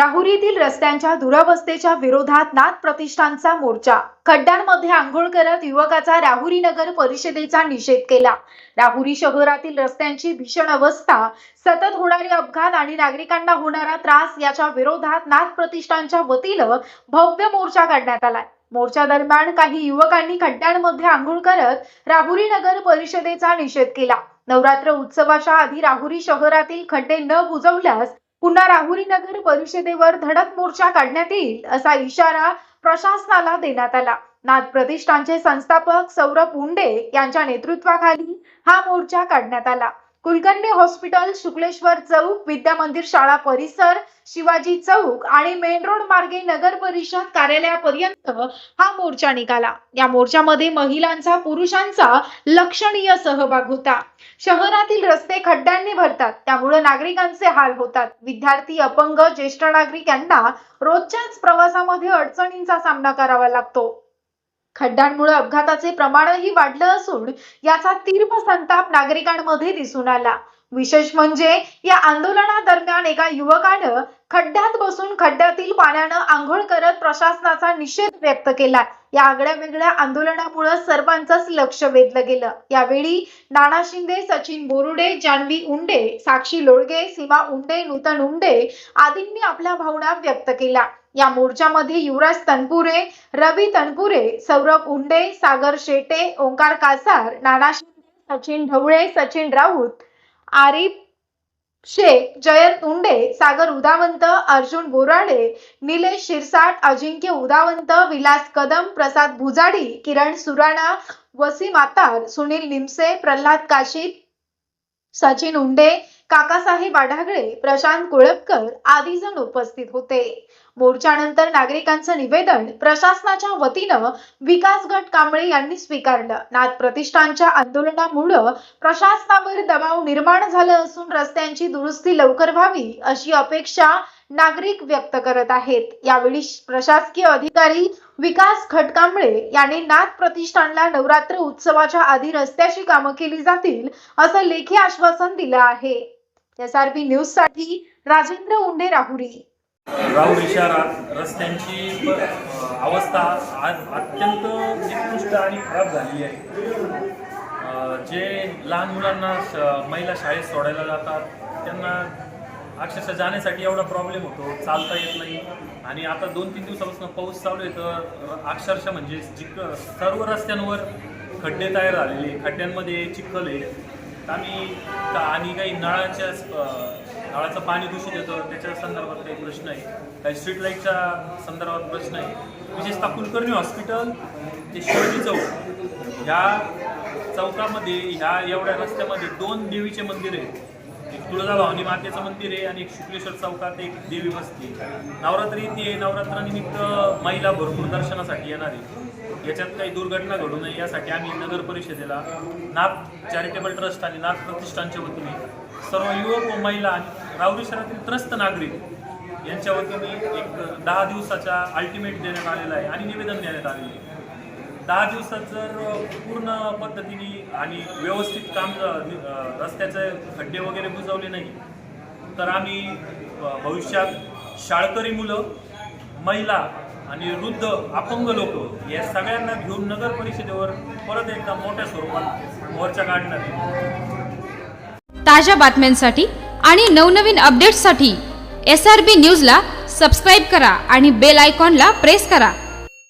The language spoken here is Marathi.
राहुरीतील रस्त्यांच्या दुरावस्थेच्या विरोधात नाथ प्रतिष्ठानचा मोर्चा. खड्ड्यांमध्ये आंघोळ करत युवकाचा राहुरी नगर परिषदेचा निषेध केला. राहुरी शहरातील रस्त्यांची भीषण अवस्था सतत होणारे अपघात आणि नागरिकांना होणारा त्रास याच्या विरोधात नाथ प्रतिष्ठानच्या वतीनं भव्य मोर्चा काढण्यात आलाय. मोर्चा दरम्यान काही युवकांनी खड्ड्यांमध्ये आंघोळ करत राहुरी नगर परिषदेचा निषेध केला. नवरात्र उत्सवाच्या आधी राहुरी शहरातील खड्डे न बुजवल्यास पुन्हा राहुरी नगर परिषदेवर धडक मोर्चा काढण्यात येईल असा इशारा प्रशासनाला देण्यात आला. नाथ प्रतिष्ठानचे संस्थापक सौरभ उंडे यांच्या नेतृत्वाखाली हा मोर्चा काढण्यात आला. कुलकर्णी हॉस्पिटल शुक्लेश्वर चौक विद्या मंदिर शाळा परिसर शिवाजी चौक आणि मेन रोड मार्गे नगर परिषद कार्यालयापर्यंत हा मोर्चा निघाला. या मोर्चामध्ये महिलांचा पुरुषांचा लक्षणीय सहभाग होता. शहरातील रस्ते खड्ड्यांनी भरतात त्यामुळे नागरिकांचे हाल होतात. विद्यार्थी अपंग ज्येष्ठ नागरिक यांना रोजच्याच प्रवासामध्ये अडचणींचा सामना करावा लागतो. खड्ड्यांमुळे अपघाताचे प्रमाणही वाढलं असून याचा तीव्र संताप नागरिकांमध्ये दिसून आला. विशेष म्हणजे या आंदोलनादरम्यान एका युवकानं खड्ड्यात बसून खड्ड्यातील पाण्यानं आंघोळ करत प्रशासनाचा निषेध व्यक्त केला. या आगळ्या वेगळ्या आंदोलनामुळे सर्वांचंच लक्ष वेधलं गेलं. यावेळी नाना शिंदे सचिन बोरुडे जान्हवी उंडे साक्षी लोळगे सीमा उंडे नूतन उंडे आदींनी आपल्या भावना व्यक्त केल्या. या मोर्चामध्ये युवराज तनपुरे रवी तनपुरे सौरभ उंडे सागर शेटे ओंकार कासार नाना शिंदे सचिन ढवळे सचिन राऊत आरिफ शेख जयंत उंडे सागर उदावंत अर्जुन बोराडे निलेश शिरसाट अजिंक्य उदावंत विलास कदम प्रसाद भुजाडी किरण सुराणा वसीम आतार सुनील निमसे प्रल्हाद काशीत सचिन उंडे काकासाहेब आढागळे प्रशांत कोळपकर आदी जण उपस्थित होते. मोर्चानंतर नागरिकांचं निवेदन प्रशासनाच्या वतीनं विकास गट कांबळे यांनी स्वीकारलं. नाथ प्रतिष्ठानच्या आंदोलनामुळं प्रशासनावर दबाव निर्माण झालं असून रस्त्यांची दुरुस्ती लवकर व्हावी अशी अपेक्षा नागरिक व्यक्त करत आहेत. यावेळी प्रशासकीय अधिकारी विकास खटकांबळे यांनी नाथ प्रतिष्ठानला नवरात्र उत्सवाच्या आधी रस्त्याची कामं केली जातील असं लेखी आश्वासन दिलं आहे. एस आर पी न्यूजसाठी राजेंद्र उंडे राहुरी. राहुल इशारा रस्त्यांची अवस्था आज अत्यंत निकृष्ट आणि खराब झालेली आहे. जे लहान मुलांना महिला शाळेत सोडायला जातात त्यांना अक्षरशः जाण्यासाठी एवढा प्रॉब्लेम होतो चालता येत नाही. आणि आता दोन तीन दिवसापासून पाऊस चालू आहे तर अक्षरशः म्हणजे जिक सर्व रस्त्यांवर खड्डे तयार झालेले खड्ड्यांमध्ये चिखल आहे. आम्ही आणि काही नळाच्या नळाचं पाणी दूषित येतं त्याच्या संदर्भात काही प्रश्न आहे. काही स्ट्रीट लाईटच्या संदर्भात प्रश्न आहे. विशेषतः कुलकर्णी हॉस्पिटल ते शिवाजी चौक ह्या चौकामध्ये ह्या एवढ्या रस्त्यामध्ये दोन देवीचे मंदिर आहे तुळजाभवानी मातेचं मंदिर आहे आणि एक शुक्लेश्वर चौकात एक देवी बसते नवरात्री येते नवरात्रानिमित्त महिला भरपूर दर्शनासाठी येणार आहे याच्यात काही दुर्घटना घडू नये. यासाठी आम्ही नगर परिषदेला नाथ चॅरिटेबल ट्रस्ट आणि नाथ प्रतिष्ठानच्या वतीने सर्व युवक व महिला आणि राऊरी शहरातील त्रस्त नागरिक यांच्या वतीने एक दहा दिवसाचा अल्टिमेट देण्यात आलेला आहे आणि निवेदन देण्यात आलेलं आहे. दहा दिवसात जर पूर्ण पद्धतीने आणि व्यवस्थित काम रस्त्याचे खड्डे वगैरे बुजवले नाही तर आम्ही भविष्यात शाळकरी मुलं महिला आणि वृद्ध अपंग लोक या सगळ्यांना घेऊन नगर परिषदेवर परत एकदा मोठ्या स्वरूपात मोर्चा काढणार ताज्या बातम्यांसाठी आणि नवनवीन अपडेट्ससाठी एस आर बी न्यूजला सबस्क्राईब करा आणि बेल आयकॉनला प्रेस करा.